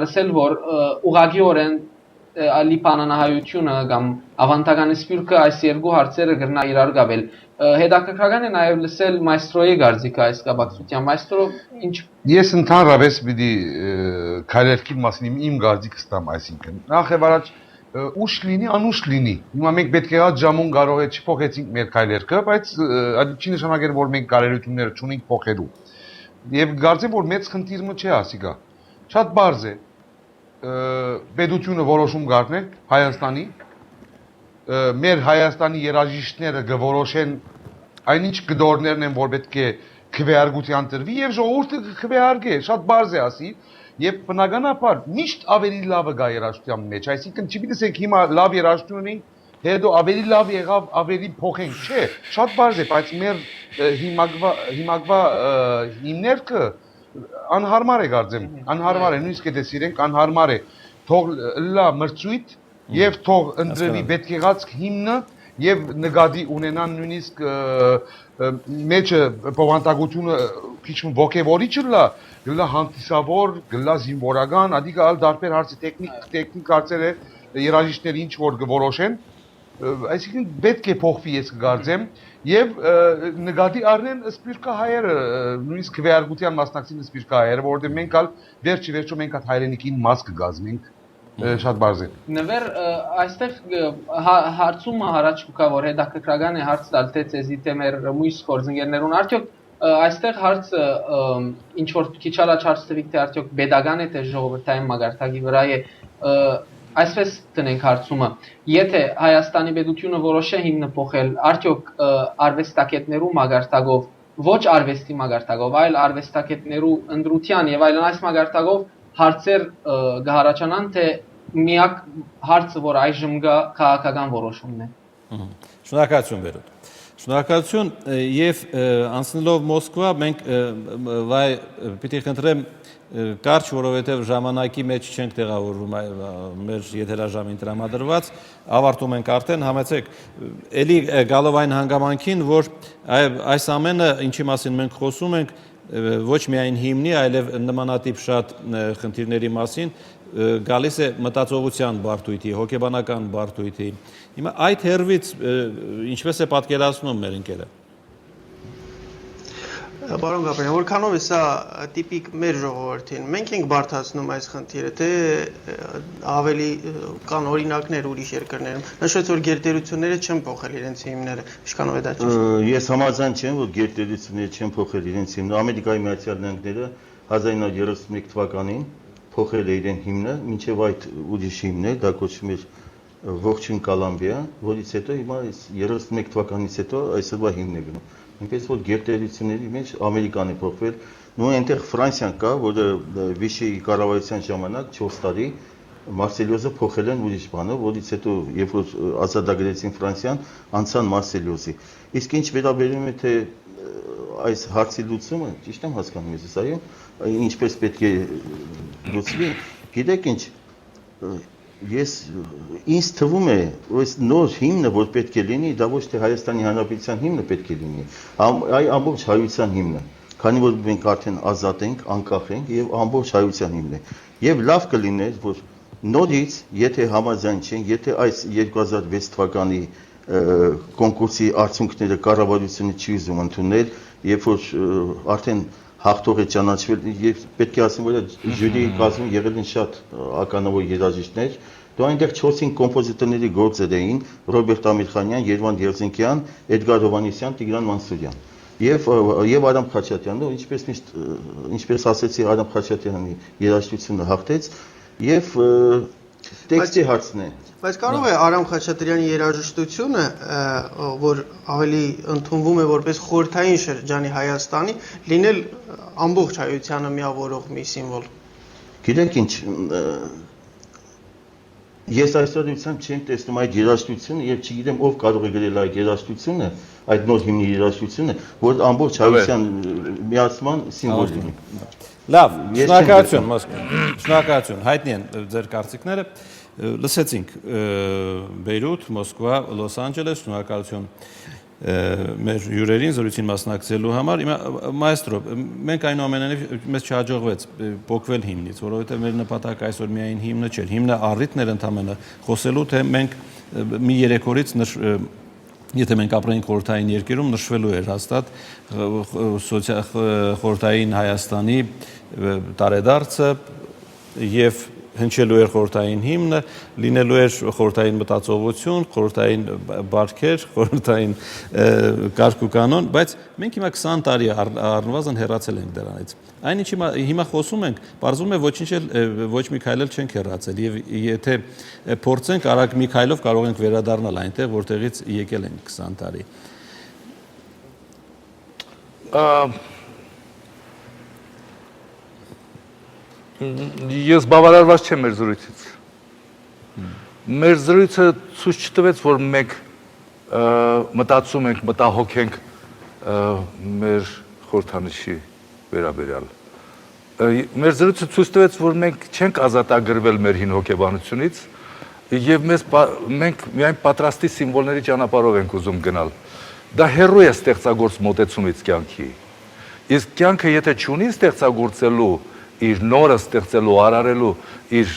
լսել որ ուղագիորեն լիբանանահայությունը կամ ավանդական սպյուրքը այս երկու հարցերը գրնա իրար գավել հետաքրքրական է նաև լսել մայստրոյի գարձիկը այս կապակցությամբ մայստրո ինչ ես ընդհանրապես պիտի քայլերքի մասին իմ գարձիկը ստամ այսինքն նախ եւ առաջ ուշ լինի, անուշ լինի։ Հիմա մենք պետք է հատ ժամուն կարող է չփոխեցինք մեր քայլերքը, բայց այդ չի նշանակել, որ մենք կարելությունները չունենք փոխելու։ Եվ կարծեմ, որ մեծ խնդիրը չէ ասիկա։ Շատ բարձ է։ Պետությունը որոշում կառնել Հայաստանի մեր Հայաստանի երաժիշտները կորոշեն այնինչ գդորներն են, որ պետք է քվեարկության տրվի եւ ժողովուրդը քվեարկե, շատ բարձ է ասի, եւ բնականաբար միշտ ավելի լավը գա երաժշտության մեջ, այսինքն չգիտեք հիմա լավ երաժշտություն ունենք, հետո ավելի լավ եղավ, ավելի փոխենք, չէ, շատ բարձ է, բայց մեր հիմակվա հիմակվա հիմներքը անհարմար է գարձեմ, անհարմար է, նույնիսկ եթե սիրենք, անհարմար է։ Թող լա մրցույթ եւ թող ընտրվի պետք եղած հիմնը եւ նկատի ունենան նույնիսկ մեջը բովանդակությունը քիչ ոգևորիչ լա գլա հանդիսավոր գլա զինվորական ադիկա ալ դարբեր հարցի տեխնիկ տեխնիկ հարցերը երաժիշտները ինչ որ գորոշեն այսինքն պետք է փոխվի ես կգարձեմ եւ նկատի առնեն սպիրկա հայերը նույնիսկ քվեարկության մասնակցին սպիրկա հայերը որովհետեւ մենք ալ վերջի վերջո մենք այդ հայրենիքին մաս կգազմենք շատ բարձ է։ Նվեր այստեղ հարցումը հարաճ կա որ հետաքրքրական է հարց տալ թե ցեզի թե մեր մույս կորզինգերներուն արդյոք այստեղ հարցը ինչ որ քիչ առաջ հարց տվիք թե արդյոք pedagogan է թե ժողովրդային մագարտակի վրա է այսպես տնենք հարցումը. Եթե Հայաստանի պետությունը որոշե հիմնը փոխել արդյոք արվեստակետներու մագարտակով ոչ արվեստի մագարտակով այլ արվեստակետներու ընդրության եւ այլն այս մագարտակով հարցեր կհարաճանան, թե միակ հարցը, որ այժմ կա քաղաքական որոշումն է։ Շնորհակալություն Բերոտ։ Շնորհակալություն եւ անցնելով Մոսկվա մենք վայ պիտի խնդրեմ կարճ, որովհետև ժամանակի մեջ չենք տեղավորվում մեր եթերաժամին տրամադրված, ավարտում ենք արդեն, համեցեք, ելի գալով այն հանգամանքին, որ այս ամենը, ինչի մասին մենք խոսում ենք, ոչ միայն հիմնի, այլև նմանատիպ շատ խնդիրների մասին գալիս է մտածողության բարդույթի, հոգեբանական բարդույթի։ Հիմա այդ հերվից ինչպես է պատկերացնում մեր ընկերը։ Բարոն Գաբրիել, որքանով է սա տիպիկ մեր ժողովրդին։ Մենք ենք բարթացնում այս խնդիրը, թե ավելի կան օրինակներ ուրիշ երկրներում։ Նշեց որ գերտերությունները չեն փոխել իրենց հիմները։ Ինչքանով է դա ճիշտ։ Ես համաձայն չեմ, որ գերտերությունները չեն փոխել իրենց հիմները։ Ամերիկայի Միացյալ Նահանգները 1931 թվականին փոխել է իրեն հիմնը, մինչև այդ ուրիշ հիմներ, դա կոչվում էր ողջույն Կոլումբիա, որից հետո հիմա 31 թվականից հետո այսօրվա հիմն է գնում այնպես որ գերտերությունների մեջ Ամերիկան է փոխվել, նույն այնտեղ Ֆրանսիան կա, որը Վիշեի կառավարության ժամանակ 4 տարի Մարսելիոզը փոխել են ուրիշ բանը, որից հետո երբ որ ազատագրեցին Ֆրանսիան, անցան Մարսելիոզի։ Իսկ ինչ վերաբերում է թե այս հարցի լուծումը, ճիշտ եմ հասկանում ես, այո, ինչպես պետք է լուծվի, գիտեք ինչ, ես ինձ թվում է այս նոր հիմնը որ պետք է լինի դա ոչ թե Հայաստանի Հանրապետության հիմնը պետք է լինի այ ամբողջ հայության հիմնը քանի որ մենք արդեն ազատ ենք անկախ ենք եւ ամբողջ հայության հիմնն է եւ լավ կլիներ որ նորից եթե համաձայն չեն եթե այս 2006 թվականի կոնկուրսի արդյունքները կառավարությունը չի ուզում ընդունել երբ որ արդեն հաղթող է ճանաչվել եւ պետք է ասեմ որ ժյուրիի կազմում եղել են շատ ականավոր երաժիշտներ դու այնտեղ 4-5 կոմպոզիտորների գործեր էին Ռոբերտ Ամիրխանյան, Երվան Դերզինկյան, Էդգար Հովանեսյան, Տիգրան Մանսուրյան եւ եւ Արամ Խաչատյանը, ինչպես միշտ ինչպես ասեցի Արամ Խաչատյանի երաժշտությունը հաղթեց եւ տեքստի հարցն է Բայց կարող է Արամ Խաչատրյանի երաժշտությունը, որ ավելի ընդունվում է որպես խորթային շրջանի Հայաստանի, լինել ամբողջ հայությանը միավորող մի սիմվոլ։ Գիտեք ինչ, ես այսօրությամբ չեմ տեսնում այդ երաժշտությունը եւ չգիտեմ ով կարող է գրել այդ երաժշտությունը, այդ նոր հիմնի երաժշտությունը, որ ամբողջ հայության միացման սիմվոլ լինի։ Լավ, շնորհակալություն, Մոսկվա։ Շնորհակալություն։ Հայտնի են ձեր կարծիքները լսեցինք Բեյրութ, Մոսկվա, Լոս Անջելես, շնորհակալություն մեր հյուրերին զրույցին մասնակցելու համար։ Հիմա մայստրո, մենք այնուամենայնիվ մեզ չհաջողվեց փոկվել հիմնից, որովհետև մեր նպատակը այսօր միայն հիմնը չէր։ Հիմնը առիթներ ընդամենը խոսելու թե մենք մի երեք օրից եթե մենք ապրեինք խորհրդային երկրում նշվելու էր հաստատ խորհրդային Հայաստանի տարեդարձը եւ հնչելու էր խորհրդային հիմնը, լինելու էր խորհրդային մտածողություն, խորհրդային բարքեր, խորհրդային կարգ ու կանոն, բայց մենք հիմա 20 տարի առնվազն հեռացել ենք դրանից։ Այնինչ հիմա հիմա խոսում ենք, բարձում է ոչինչ էլ ոչ մի քայլ էլ չենք հեռացել եւ եթե փորձենք արագ մի քայլով կարող ենք վերադառնալ այնտեղ, որտեղից եկել ենք 20 տարի։ Ես բավարարված չեմ մեր զրույցից։ Մեր զրույցը ցույց չտվեց, որ մենք մտածում ենք, մտահոգ ենք մեր խորհրդանիշի վերաբերյալ։ Մեր զրույցը ցույց տվեց, որ մենք չենք ազատագրվել մեր հին հոգեբանությունից եւ մեզ մենք միայն պատրաստի սիմվոլների ճանապարհով ենք ուզում գնալ։ Դա հերո է ստեղծագործ մոտեցումից կյանքի։ Իսկ կյանքը եթե չունի ստեղծագործելու իր նորը ստեղծելու, արարելու իր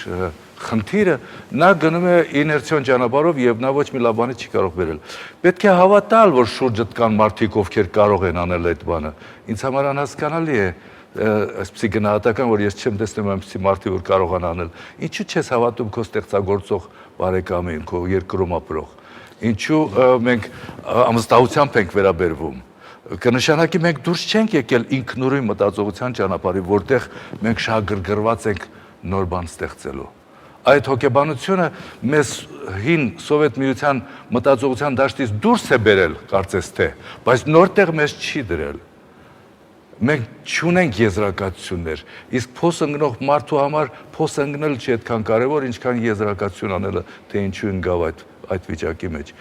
խնդիրը, նա գնում է իներցիոն ճանապարհով եւ նա ոչ մի լավ բանի չի կարող վերել։ Պետք է հավատալ, որ շուրջդ կան մարդիկ, ովքեր կարող են անել այդ բանը։ Ինձ համար անհասկանալի է այսպեսի գնահատական, որ ես չեմ տեսնում այնպեսի մարդի, որ կարողան անել։ Ինչու՞ չես հավատում քո ստեղծագործող բարեկամին, քո երկրում ապրող։ Ինչու մենք ամստահությամբ ենք վերաբերվում կնշանակի մենք դուրս չենք եկել ինքնուրույն մտածողության ճանապարհի, որտեղ մենք շահագրգռված ենք նոր բան ստեղծելու։ Այդ հոգեբանությունը մեզ հին սովետ միության մտածողության դաշտից դուրս է բերել, կարծես թե, բայց նորտեղ մեզ չի դրել։ Մենք չունենք եզրակացություններ, իսկ փոս ընկնող մարդու համար փոս ընկնել չի այդքան կարևոր, ինչքան եզրակացություն անելը, թե ինչու ընկավ այդ այդ վիճակի մեջ։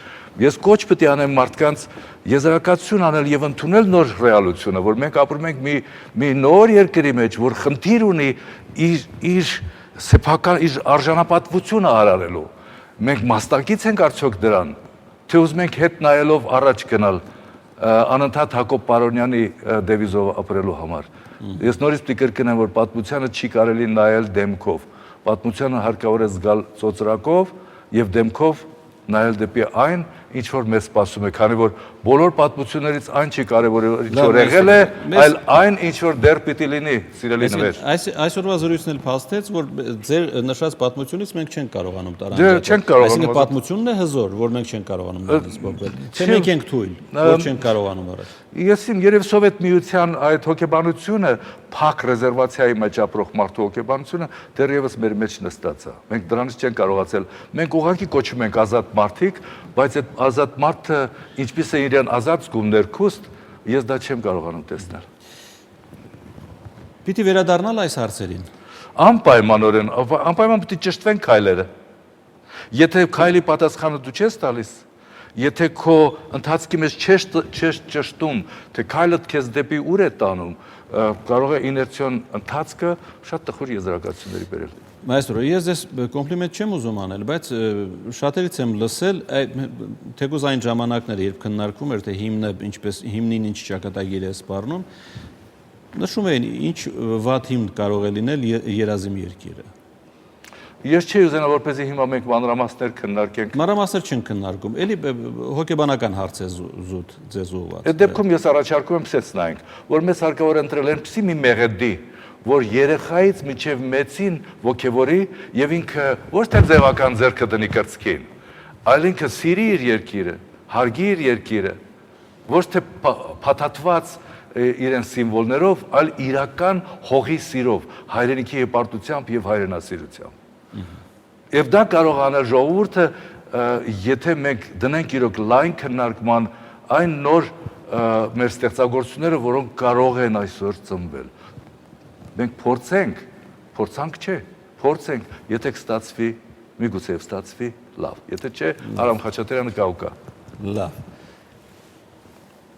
Ես կոչ պետք է անեմ մարդկանց եզրակացություն անել եւ ընդունել նոր ռեալությունը, որ մենք ապրում ենք մի մի նոր երկրի մեջ, որ խնդիր ունի իր իր սեփական իր արժանապատվությունը արարելու։ Մենք մաստակից ենք արդյոք դրան, թե ուզում ենք հետ նայելով առաջ գնալ անընդհատ Հակոբ Պարոնյանի դեվիզով ապրելու համար։ Ես նորից պիտի կրկնեմ, որ պատմությանը չի կարելի նայել դեմքով։ Պատմությանը հարկավոր է զգալ ծոծրակով եւ դեմքով նայել դեպի այն, ինչ որ մեզ սպասում է, քանի որ բոլոր պատմություններից այն չի կարևորը, ինչ որ եղել է, այլ այն, ինչ որ դեռ պիտի լինի, սիրելի նվեր։ Այս այսօրվա զրույցն էլ փաստեց, որ ձեր նշած պատմությունից մենք չենք կարողանում Դե տարանջատել։ չենք կարողանում։ Այսինքն պատմությունն է հզոր, որ մենք չենք կարողանում դրանից փոխվել։ Թե մենք ենք թույլ, որ չենք կարողանում առաջ։ Ես իմ երև սովետ միության այդ հոգեբանությունը, փակ ռեզերվացիայի մեջ ապրող մարդու հոգեբանությունը դեռևս մեր մեջ նստած է։ Մենք դրանից չենք կարողացել։ Մենք ուղղակի կոչում ենք ազատ մարդիկ, բայց այդ ազատ մարդը ինչպես է իրեն ազատ զգում ներքուստ, ես դա չեմ կարողանում տեսնել։ Պիտի վերադառնալ այս հարցերին։ Անպայմանորեն, անպայման է ճշտվեն քայլերը։ Եթե քայլի պատասխանը դու չես տալիս, եթե քո ընթացքի մեջ չես չես ճշտում, թե քայլը քեզ դեպի ուր է տանում, կարող է իներցիոն ընթացքը շատ տխուր եզրակացությունների բերել։ Մայստրո, ես ես կոմպլիմենտ չեմ ուզում անել, բայց շատերից եմ լսել, թեկուզ այն ժամանակները, երբ քննարկվում էր, թե հիմնը ինչպես հիմնին ինչ ճակատագիր է սպառնում, նշում էին ինչ վատ հիմն կարող է լինել երազիմ երկիրը։ Ես չի ուզենա որպեսզի հիմա մենք մանրամասներ քննարկենք։ Մանրամասներ չեն քննարկում, էլի հոգեբանական հարց է զուտ ձեզ ուղղված։ Այդ դեպքում ես առաջարկում եմ ցեց նայենք, որ մեզ հարկավոր ընտրել այնպեսի մի մեղեդի, որ երեխայից միջև մեծին ողքեվորի եւ ինքը ոչ թե ձևական ձեռքը դնի կրծքին, այլ ինքը սիրի իր երկիրը, հարգի իր երկիրը, ոչ թե փաթաթված իրեն սիմվոլներով, այլ իրական հողի սիրով, հայրենիքի հպարտությամբ եւ հայրենասիրությամբ։ Եվ դա կարող անել ժողովուրդը, եթե մենք դնենք իրոք լայն քննարկման այն նոր մեր ստեղծագործությունները, որոնք կարող են այսօր ծնվել։ Մենք փորձենք, փորձանք չէ, փորձենք, եթե կստացվի, միգուցե ստացվի, լավ։ Եթե չէ, Արամ Խաչատրյանը կա ու կա։ Լավ։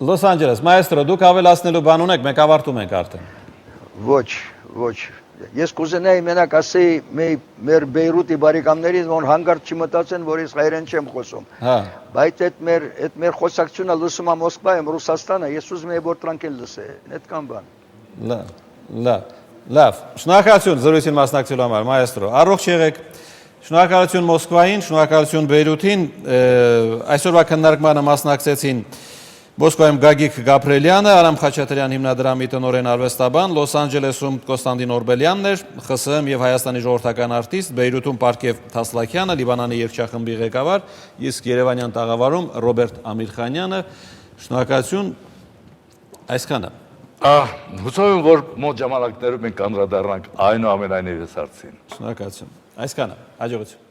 Լոս Անջելես, մայստրո, դուք ավելացնելու բան ունեք, մենք ավարտում ենք արդեն։ Ոչ, ոչ, Ես կուզենայի մենակ ասեի մեր մեր Բեյրութի բարեկամներին, որ հանգարտ չմտածեն, որ ես հայերեն չեմ խոսում։ Հա, Բայց այդ մեր այդ մեր խոսակցությունը լսում է Մոսկվայում, Ռուսաստանը, ես ուզում եմ որ տրանքել լսե, այդքան բան։ լավ, լավ, լավ։ Շնորհակալություն զրույցին մասնակցելու համար, մայստրո։ Առողջ եղեք։ Շնորհակալություն Մոսկվային, շնորհակալություն Բեյրութին։ Այսօրվա քննարկմանը մասնակցեցին Մոսկվայում Գագիկ Գաբրելյանը, Արամ Խաչատրյան հիմնադրամի տնօրեն արվեստաբան, Լոս Անջելեսում Կոստանդին Օրբելյանն էր, ԽՍՀՄ եւ Հայաստանի ժողովրդական արտիստ, Բեյրութում Պարկև Թասլակյանը, Լիբանանի երգչախմբի ղեկավար, իսկ Երևանյան տաղավարում Ռոբերտ Ամիրխանյանը։ Շնորհակալություն այսքանը։ Ահ, հուսով եմ, որ մոտ ժամանակներում մենք անդրադառնանք այնուամենայնիվս հարցին։ Շնորհակալություն։ Այսքանը։ Հաջողություն։